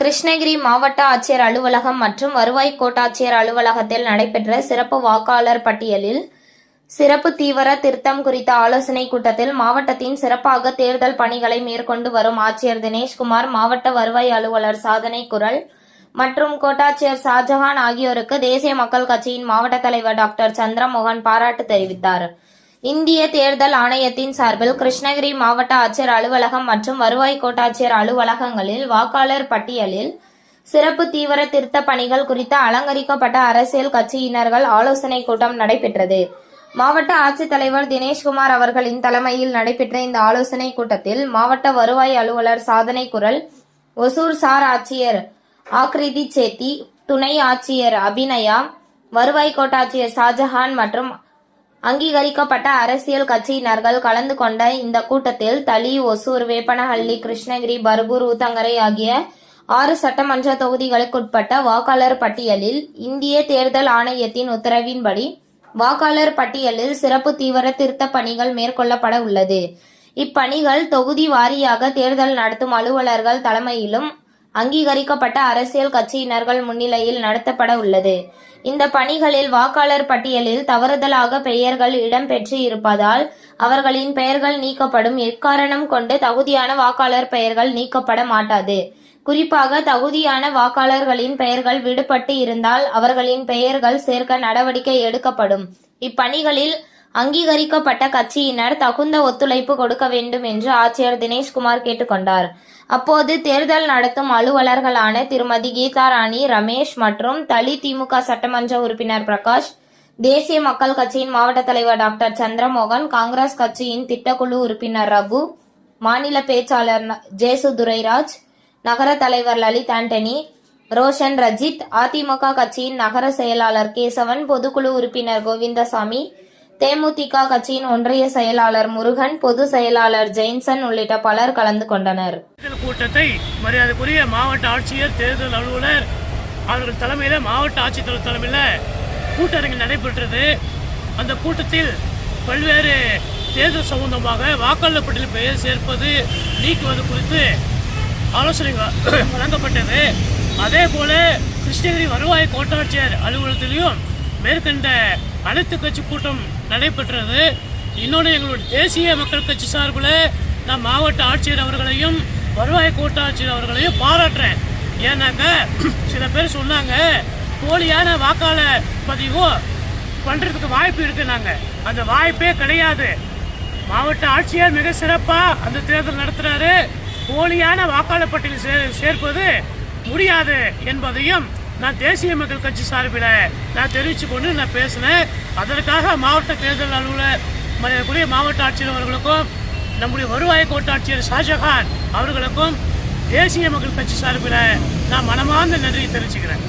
கிருஷ்ணகிரி மாவட்ட ஆட்சியர் அலுவலகம் மற்றும் வருவாய் கோட்டாட்சியர் அலுவலகத்தில் நடைபெற்ற சிறப்பு வாக்காளர் பட்டியலில் சிறப்பு தீவிர திருத்தம் குறித்த ஆலோசனைக் கூட்டத்தில் மாவட்டத்தின் சிறப்பாக தேர்தல் பணிகளை மேற்கொண்டு வரும் ஆட்சியர் தினேஷ்குமார் மாவட்ட வருவாய் அலுவலர் சாதனை குரல் மற்றும் கோட்டாட்சியர் ஷாஜஹான் ஆகியோருக்கு தேசிய மக்கள் கட்சியின் மாவட்ட தலைவர் டாக்டர் சந்திரமோகன் பாராட்டு தெரிவித்தார். இந்திய தேர்தல் ஆணையத்தின் சார்பில் கிருஷ்ணகிரி மாவட்ட ஆட்சியர் அலுவலகம் மற்றும் வருவாய் கோட்டாட்சியர் அலுவலகங்களில் வாக்காளர் பட்டியலில் சிறப்பு தீவிர திருத்த பணிகள் குறித்த அலங்கரிக்கப்பட்ட அரசியல் கட்சியினர்கள் ஆலோசனைக் கூட்டம் நடைபெற்றது. மாவட்ட ஆட்சித்தலைவர் தினேஷ்குமார் அவர்களின் தலைமையில் நடைபெற்ற இந்த ஆலோசனைக் கூட்டத்தில் மாவட்ட வருவாய் அலுவலர் சாதனை குரல் ஒசூர் சார் ஆட்சியர் ஆக்ரிதி சேத்தி துணை ஆட்சியர் அபிநயா வருவாய் கோட்டாட்சியர் ஷாஜஹான் மற்றும் அங்கீகரிக்கப்பட்ட அரசியல் கட்சியினர்கள் கலந்து கொண்ட இந்த கூட்டத்தில் தளி ஒசூர் வேப்பனஹள்ளி கிருஷ்ணகிரி பர்கூர் ஊத்தங்கரை ஆகிய ஆறு சட்டமன்ற தொகுதிகளுக்குட்பட்ட வாக்காளர் பட்டியலில் இந்திய தேர்தல் ஆணையத்தின் உத்தரவின்படி வாக்காளர் பட்டியலில் சிறப்பு தீவிர திருத்த பணிகள் மேற்கொள்ளப்பட உள்ளது. இப்பணிகள் தொகுதி வாரியாக தேர்தல் நடத்தும் அலுவலர்கள் தலைமையிலும் அங்கீகரிக்கப்பட்ட அரசியல் கட்சியினர்கள் முன்னிலையில் நடத்தப்பட உள்ளது. இந்த பணிகளில் வாக்காளர் பட்டியலில் தவறுதலாக பெயர்கள் இடம்பெற்று இருப்பதால் அவர்களின் பெயர்கள் நீக்கப்படும் எக்காரணம் கொண்டு தகுதியான வாக்காளர் பெயர்கள் நீக்கப்பட மாட்டாது. குறிப்பாக தகுதியான வாக்காளர்களின் பெயர்கள் விடுபட்டு இருந்தால் அவர்களின் பெயர்கள் சேர்க்க நடவடிக்கை எடுக்கப்படும். இப்பணிகளில் அங்கீகரிக்கப்பட்ட கட்சியினர் தகுந்த ஒத்துழைப்பு கொடுக்க வேண்டும் என்று ஆட்சியர் தினேஷ்குமார் கேட்டுக்கொண்டார். அப்போது தேர்தல் நடத்தும் அலுவலர்களான திருமதி கீதா ராணி ரமேஷ் மற்றும் தளி திமுக சட்டமன்ற உறுப்பினர் பிரகாஷ் தேசிய மக்கள் கட்சியின் மாவட்ட தலைவர் டாக்டர் சந்திரமோகன் காங்கிரஸ் கட்சியின் திட்டக்குழு உறுப்பினர் ரகு மாநில பேச்சாளர் ஜேசு துரைராஜ் நகர தலைவர் லலித் ஆண்டனி ரோஷன் ரஜித் அதிமுக கட்சியின் நகர செயலாளர் கேசவன் பொதுக்குழு உறுப்பினர் கோவிந்தசாமி தேமுதிக கட்சியின் ஒன்றிய செயலாளர் முருகன் பொது செயலாளர் ஜெயின்சன் உள்ளிட்ட பலர் கலந்து கொண்டனர். கூட்டத்தை மரியாதைக்குரிய மாவட்ட ஆட்சியர் தேர்தல் அலுவலர் அவர்கள் தலைமையில் மாவட்ட ஆட்சித்தலைவர் தலைமையில் கூட்டரங்கில் நடைபெற்றது. அந்த கூட்டத்தில் பல்வேறு தேர்தல் சம்பந்தமாக வாக்காளர் பட்டியலில் பெயர் சேர்ப்பது நீக்குவது குறித்து ஆலோசனை வ- வழங்கப்பட்டது. அதே போல கிருஷ்ணகிரி வருவாய் கோட்டாட்சியர் அலுவலகத்திலையும் மேற்கண்ட அனைத்து கட்சி கூட்டம் நடைபெற்றது. இன்னொன்று எங்களுடைய தேசிய மக்கள் கட்சி சார்பில் நான் மாவட்ட ஆட்சியர் அவர்களையும் வருவாய் கோட்டாட்சியர் அவர்களையும் பாராட்டுறேன். ஏன்னாக்க சில பேர் சொன்னாங்க போலியான வாக்காளர் பதிவு பண்ணுறதுக்கு வாய்ப்பு இருக்குனாங்க அந்த வாய்ப்பே கிடையாது. மாவட்ட ஆட்சியர் மிக சிறப்பாக அந்த தேர்தல் நடத்துகிறாரு போலியான வாக்காளர் பட்டியலில் சே- சேர்ப்பது முடியாது என்பதையும் நான் தேசிய மக்கள் கட்சி சார்பில் நான் தெரிவித்து கொண்டு நான் பேசினேன். அதற்காக மாவட்ட தேர்தல் அலுவலர் மாவட்ட ஆட்சியர் அவர்களுக்கும் நம்முடைய வருவாய் கோட்டாட்சியர் ஷாஜஹான் அவர்களுக்கும் தேசிய மக்கள் கட்சி சார்பில் நான் மனமார்ந்த நன்றியை தெரிவிச்சுக்கிறேன்.